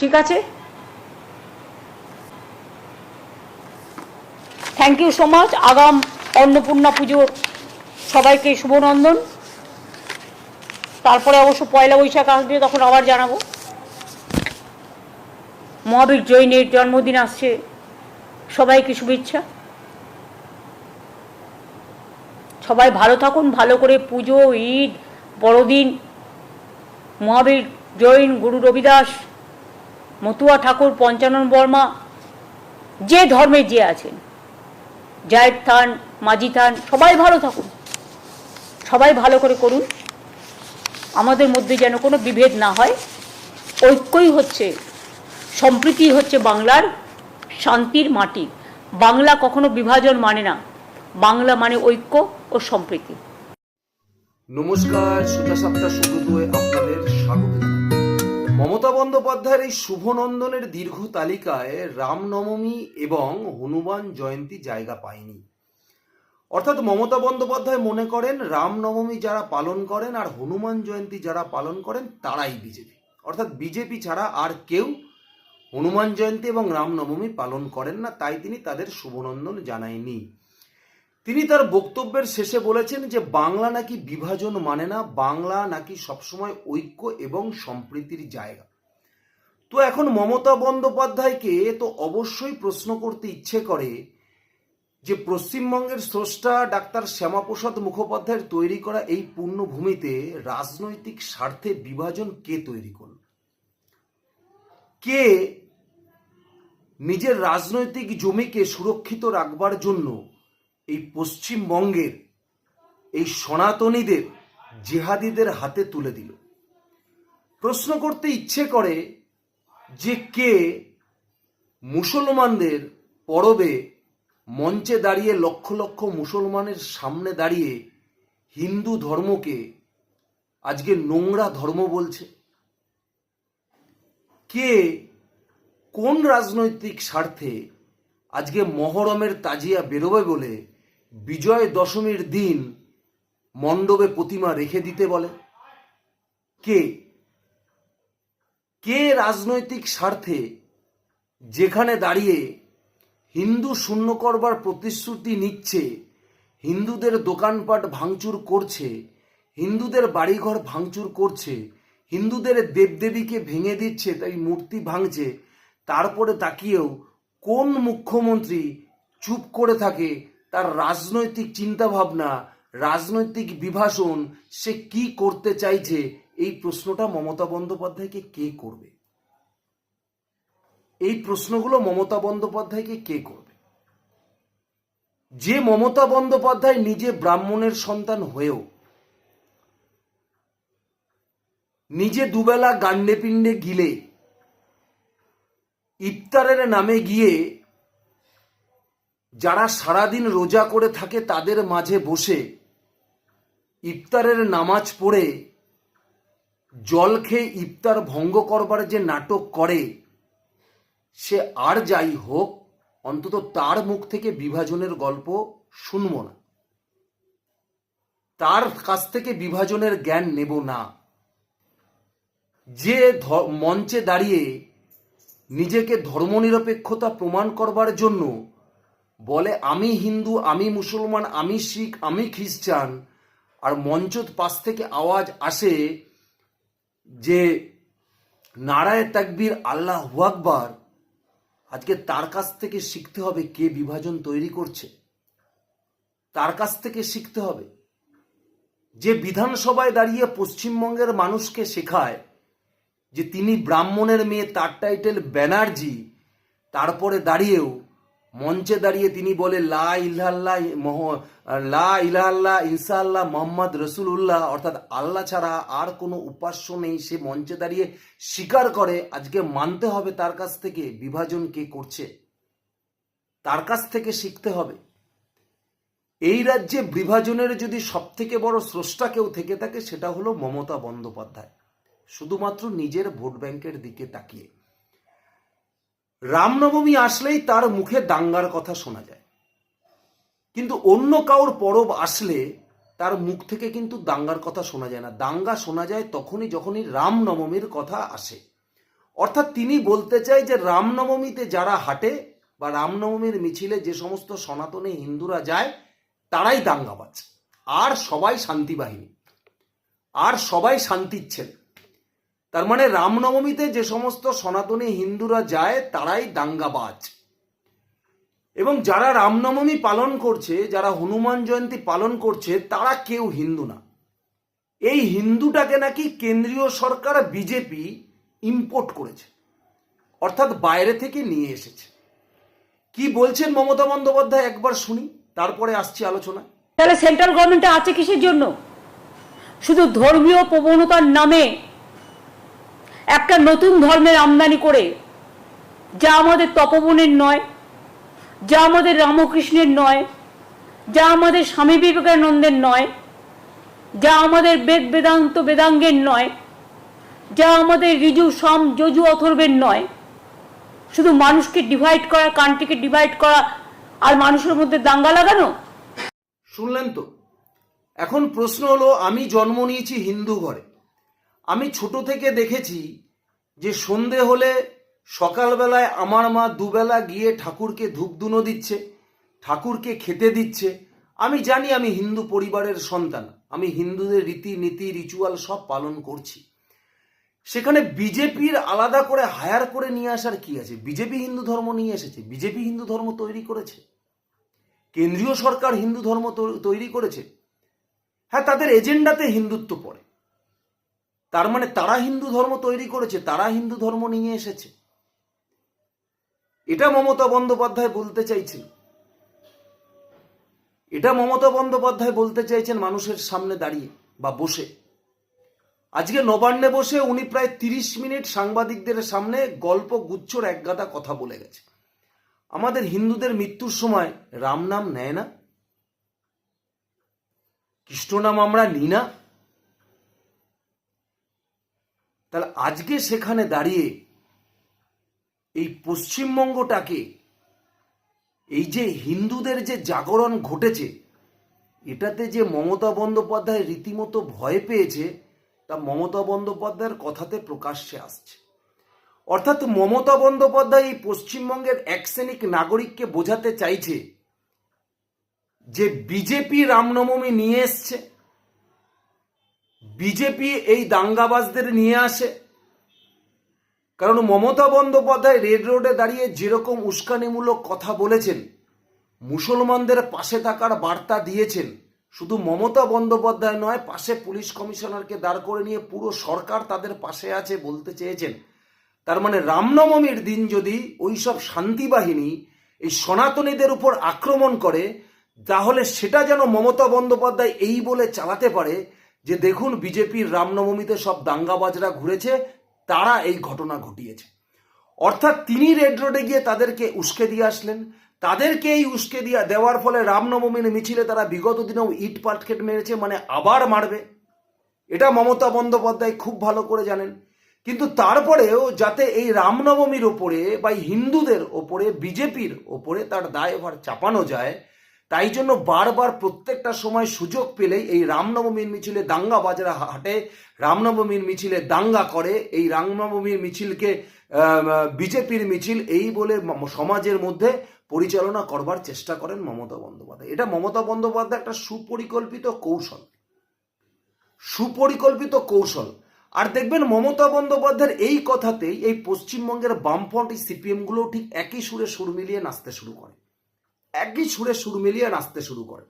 ঠিক আছে? Thank you so much আগাম অন্নপূর্ণা পুজোর সবাইকে শুভনন্দন। তারপরে অবশ্য পয়লা বৈশাখ আসবে, তখন আবার জানাব। মহাবীর জৈনের জন্মদিন আসছে। সবাইকে শুভেচ্ছা। সবাই ভালো থাকুন, ভালো করে পুজো, ঈদ, বড়দিন। মহাবীর জৈন গুরু রবিদাস। মতুয়া ঠাকুর পঞ্চানন বর্মা, যে ধর্মে যে আছেন জায়ের থান মাঝি থান সবাই ভালো থাকুন। সবাই ভালো করে করুন। আমাদের মধ্যে যেন কোনো বিভেদ না হয়। ঐক্যই হচ্ছে, সম্প্রীতি হচ্ছে বাংলার শান্তির মাটি। বাংলা কখনো বিভাজন মানে না। বাংলা মানে ঐক্য ও সম্প্রীতি। নমস্কার সোজা সাতটা সুব্রতয়ে আপনাদের স্বাগত। মমতা বন্দ্যোপাধ্যায়ের এই শুভনন্দনের দীর্ঘ তালিকায় রামনবমী এবং হনুমান জয়ন্তী জায়গা পায়নি। অর্থাৎ মমতা বন্দ্যোপাধ্যায় মনে করেন রামনবমী যারা পালন করেন আর হনুমান জয়ন্তী যারা পালন করেন, তারাই বিজেপি। অর্থাৎ বিজেপি ছাড়া আর কেউ হনুমান জয়ন্তী এবং রামনবমী পালন করেন না, তাই তিনি তাদের শুভনন্দন জানায়নি। তিনি তার বক্তব্যের শেষে বলেছেন যে, বাংলা নাকি বিভাজন মানে না, বাংলা নাকি সবসময় ঐক্য এবং সম্প্রীতির জায়গা। তো এখন মমতা বন্দ্যোপাধ্যায়কে তো অবশ্যই প্রশ্ন করতে ইচ্ছে করে যে, পশ্চিমবঙ্গের স্রষ্টা ডাক্তার শ্যামাপ্রসাদ মুখোপাধ্যায়ের তৈরি করা এই পূর্ণভূমিতে রাজনৈতিক স্বার্থে বিভাজন কে তৈরি করল? কে নিজের রাজনৈতিক জমিকে সুরক্ষিত রাখবার জন্য এই পশ্চিমবঙ্গের এই সনাতনীদের জেহাদিদের হাতে তুলে দিল। প্রশ্ন করতে ইচ্ছে করে যে কে মুসলমানদের পরবে মঞ্চে দাঁড়িয়ে লক্ষ লক্ষ মুসলমানের সামনে দাঁড়িয়ে হিন্দু ধর্মকে আজকে নোংরা ধর্ম বলছে। কে কোন রাজনৈতিক স্বার্থে আজকে মহরমের তাজিয়া বেরোবে বলে বিজয় দশমীর দিন মণ্ডপে প্রতিমা রেখে দিতে বলে। কে? কে রাজনৈতিক স্বার্থে যেখানে দাঁড়িয়ে হিন্দু শূন্য করবার প্রতিশ্রুতি নিচ্ছে, হিন্দুদের দোকানপাট ভাঙচুর করছে, হিন্দুদের বাড়িঘর ভাঙচুর করছে, হিন্দুদের দেবদেবীকে ভেঙে দিচ্ছে, তাই মূর্তি ভাঙছে, তারপরে তাকিয়েও কোন মুখ্যমন্ত্রী চুপ করে থাকে তার রাজনৈতিক চিন্তাভাবনা, রাজনৈতিক বিভাষণ সে কি করতে চাইছে, এই প্রশ্নটা মমতা বন্দ্যোপাধ্যায়কে কে করবে? এই প্রশ্নগুলো মমতা বন্দ্যোপাধ্যায়কে কে করবে? যে মমতা বন্দ্যোপাধ্যায় নিজে ব্রাহ্মণের সন্তান হয়েও, নিজে দুবেলা গান্ডে পিণ্ডে গিলে, ইফতারের নামে গিয়ে যারা সারাদিন রোজা করে থাকে তাদের মাঝে বসে ইফতারের নামাজ পড়ে, জল খেয়ে ইফতার ভঙ্গ করবার যে নাটক করে, সে আর যাই হোক, অন্তত তার মুখ থেকে বিভাজনের গল্প শুনব না। তার কাছ থেকে বিভাজনের জ্ঞান নেব না। যে মঞ্চে দাঁড়িয়ে নিজেকে ধর্মনিরপেক্ষতা প্রমাণ করবার জন্য বলে, আমি হিন্দু, আমি মুসলমান, আমি শিখ, আমি খ্রিস্টান। আর মঞ্চ পাশ থেকে আওয়াজ আসে যে, নারায় তাকবীর, আল্লাহ আকবার। আজকে তার কাছ থেকে শিখতে হবে কে বিভাজন তৈরি করছে। তার কাছ থেকে শিখতে হবে। যে বিধানসভায় দাঁড়িয়ে পশ্চিমবঙ্গের মানুষকে শেখায় যে, তিনি ব্রাহ্মণের মেয়ে, তার টাইটেল ব্যানার্জি, তারপরে দাঁড়িয়েও মঞ্চে দাঁড়িয়ে তিনি বলে, লা ইল্লাল্লাহ মহ, লা ইলাল্লাহ ইনসাল্লাহ মোহাম্মদ রসুল্লাহ অর্থাৎ আল্লাহ ছাড়া আর কোনো উপাস্য নেই। সে মঞ্চে দাঁড়িয়ে স্বীকার করে, আজকে মানতে হবে তার কাছ থেকে বিভাজন কে করছে। তার কাছ থেকে শিখতে হবে। এই রাজ্যে বিভাজনের যদি সব থেকে বড় স্রষ্টা কেউ থেকে থাকে, সেটা হলো মমতা বন্দ্যোপাধ্যায়। শুধুমাত্র নিজের ভোট ব্যাংকের দিকে তাকিয়ে। রামনবমী আসলেই তার মুখে দাঙ্গার কথা শোনা যায়। কিন্তু অন্য কাউর পরব আসলে তার মুখ থেকে কিন্তু দাঙ্গার কথা শোনা যায় না। দাঙ্গা শোনা যায় তখনই যখনই রামনবমীর কথা আসে। অর্থাৎ তিনি বলতে চাই যে রামনবমীতে যারা হাঁটে বা রামনবমীর মিছিলে যে সমস্ত সনাতনী হিন্দুরা যায়, তারাই দাঙ্গাবাজ। আর সবাই শান্তি বাহিনী আর সবাই শান্তির ছেলে। তার মানে রামনবমীতে যে সমস্ত সনাতনী হিন্দুরা যায়, তারাই দাঙ্গাবাজ। এবং যারা রামনবমী পালন করছে, যারা হনুমান জয়ন্তী পালন করছে, তারা কেউ হিন্দু না। এই হিন্দুটাকে নাকি কেন্দ্রীয় সরকার বিজেপি ইম্পোর্ট করেছে, অর্থাৎ বাইরে থেকে নিয়ে এসেছে। কি বলছেন মমতা বন্দ্যোপাধ্যায়? একবার শুনি, তারপরে আসছি আলোচনা তাহলে সেন্ট্রাল গভর্নমেন্টে আছে কিসের জন্য? শুধু ধর্মীয় প্রবণতার নামে একটা নতুন ধর্মের আমদানি করে, যা আমাদের তপবনের নয়, যা আমাদের রামকৃষ্ণের নয়, যা আমাদের স্বামী বিবেকানন্দের নয়, যা আমাদের বেদ বেদান্ত বেদাঙ্গের নয়, যা আমাদের ঋজু সম, যজু অথর্বের নয়। শুধু মানুষকে ডিভাইড করা, কান্ট্রিকে ডিভাইড করা আর মানুষের মধ্যে দাঙ্গা লাগানো? শুনলেন তো? এখন প্রশ্ন হলো, আমি জন্ম নিয়েছি হিন্দু ঘরে। আমি ছোট থেকে দেখেছি যে সন্ধে হলে সকালবেলায় আমার মা দুবেলা গিয়ে ঠাকুরকে ধূপধুনো দিচ্ছে, ঠাকুরকে খেতে দিচ্ছে। আমি জানি আমি হিন্দু পরিবারের সন্তান, আমি হিন্দুদের রীতি নীতি রিচুয়াল সব পালন করছি। সেখানে বিজেপির আলাদা করে হায়ার করে নিয়ে আসার কি আছে? বিজেপি হিন্দু ধর্ম নিয়ে এসেছে, বিজেপি হিন্দু ধর্ম তৈরি করেছে। কেন্দ্রীয় সরকার হিন্দু ধর্ম তৈরি করেছে। হ্যাঁ তাদের এজেন্ডাতে হিন্দুত্ব পড়ে। তার মানে তারা হিন্দু ধর্ম তৈরি করেছে, তারা হিন্দু ধর্ম নিয়ে এসেছে। এটা মমতা বন্দ্যোপাধ্যায় বলতে চাইছেন। এটা মমতা বন্দ্যোপাধ্যায় বলতে চাইছেন মানুষের সামনে দাঁড়িয়ে বা বসে। আজকে নবান্নে বসে উনি প্রায় তিরিশ মিনিট সাংবাদিকদের সামনে গল্প গুচ্ছর একগাদা কথা বলে গেছে। আমাদের হিন্দুদের মৃত্যুর সময় রাম নাম নেয় না? কৃষ্ণ নাম আমরা নিই না? তাহলে আজকে সেখানে দাঁড়িয়ে এই পশ্চিমবঙ্গটাকে, এই যে হিন্দুদের যে জাগরণ ঘটেছে, এটাতে যে মমতা বন্দ্যোপাধ্যায় রীতিমতো ভয় পেয়েছে, তা মমতা বন্দ্যোপাধ্যায়ের কথাতে প্রকাশ্যে আসছে। অর্থাৎ মমতা বন্দ্যোপাধ্যায় এই পশ্চিমবঙ্গের এক শ্রেণিক নাগরিককে বোঝাতে চাইছে যে বিজেপি রামনবমী নিয়ে এসছে। বিজেপি এই দাঙ্গাবাজদের নিয়ে আসে। কারণ মমতা বন্দ্যোপাধ্যায় রেড রোডে দাঁড়িয়ে যেরকম উস্কানিমূলক কথা বলেছেন, মুসলমানদের পাশে থাকার বার্তা দিয়েছেন, শুধু মমতা বন্দ্যোপাধ্যায় নয়, পাশে পুলিশ কমিশনারকে দাঁড় করে নিয়ে পুরো সরকার তাদের পাশে আছে বলতে চেয়েছেন। তার মানে রামনবমীর দিন যদি ওইসব শান্তি বাহিনী এই সনাতনীদের উপর আক্রমণ করে, তাহলে সেটা যেন মমতা বন্দ্যোপাধ্যায় এই বলে চালাতে পারে যে দেখুন বিজেপির রামনবমীতে সব দাঙ্গাবাজরা ঘুরেছে, তারা এই ঘটনা ঘটিয়েছে। অর্থাৎ তিনি রেড রোডে গিয়ে তাদেরকে উস্কে দিয়ে আসলেন। তাদেরকে এই উস্কে দিয়ে দেওয়ার ফলে রামনবমীর মিছিলে তারা বিগত দিনেও ইট পাটকেট মেরেছে মানে আবার মারবে। এটা মমতা বন্দ্যোপাধ্যায় খুব ভালো করে জানেন। কিন্তু তারপরেও যাতে এই রামনবমীর ওপরে বা হিন্দুদের ওপরে, বিজেপির ওপরে তার দায়ভার চাপানো যায় তাই জন্য বারবার প্রত্যেকটা সময় সুযোগ পেলেই এই রামনবমীর মিছিলে দাঙ্গা বাজারা হাটে, রামনবমীর মিছিলে দাঙ্গা করে, এই রামনবমীর মিছিলকে বিজেপির মিছিল এই বলে সমাজের মধ্যে পরিচালনা করবার চেষ্টা করেন মমতা বন্দ্যোপাধ্যায়। এটা মমতা বন্দ্যোপাধ্যায় একটা সুপরিকল্পিত কৌশল। সুপরিকল্পিত কৌশল। আর দেখবেন মমতা বন্দ্যোপাধ্যায়ের এই কথাতেই এই পশ্চিমবঙ্গের বামফ্রন্ট সিপিএমগুলো ঠিক একই সুরে সুর মিলিয়ে নাচতে শুরু করে। একই সুরে সুর মিলিয়ে নাচতে শুরু করে।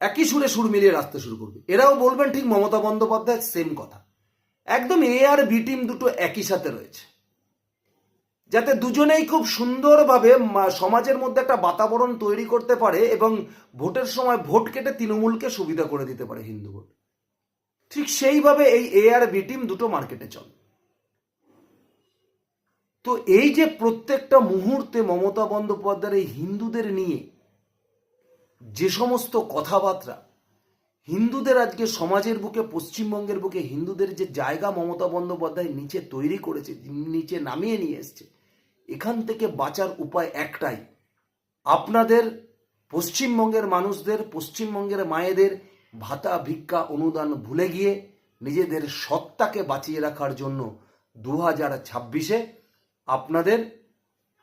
একই সুরে সুর মিলিয়ে নাচতে শুরু করবে। এরাও বলবেন ঠিক মমতা বন্দ্যোপাধ্যায় সেম কথা। একদম এ আর বি টিম দুটো একই সাথে রয়েছে। যাতে দুজনেই খুব সুন্দরভাবে সমাজের মধ্যে একটা বাতাবরণ তৈরি করতে পারে এবং ভোটের সময় ভোট কেটে তৃণমূলকে সুবিধা করে দিতে পারে হিন্দু ভোট। ঠিক সেইভাবে এই এ আর বি টিম দুটো মার্কেটে চলে। তো এই যে প্রত্যেকটা মুহূর্তে মমতা বন্দ্যোপাধ্যায়ের এই হিন্দুদের নিয়ে যে সমস্ত কথাবার্তা, হিন্দুদের আজকে সমাজের বুকে, পশ্চিমবঙ্গের বুকে, হিন্দুদের যে জায়গা মমতা বন্দ্যোপাধ্যায় নিচে তৈরি করেছে, নিচে নামিয়ে নিয়ে এসছে, এখান থেকে বাঁচার উপায় একটাই। আপনাদের, পশ্চিমবঙ্গের মানুষদের, পশ্চিমবঙ্গের মায়েদের ভাতা, ভিক্ষা, অনুদান ভুলে গিয়ে নিজেদের সত্তাকে বাঁচিয়ে রাখার জন্য দু হাজার ছাব্বিশে আপনাদের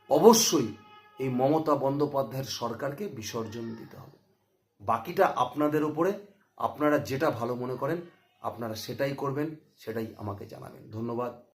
অবশ্যই এই মমতা বন্দ্যোপাধ্যায়ের সরকারকে বিসর্জন দিতে হবে। বাকিটা আপনাদের উপরে, আপনারা যেটা ভালো মনে করেন, আপনারা সেটাই করবেন, সেটাই আমাকে জানাবেন। ধন্যবাদ।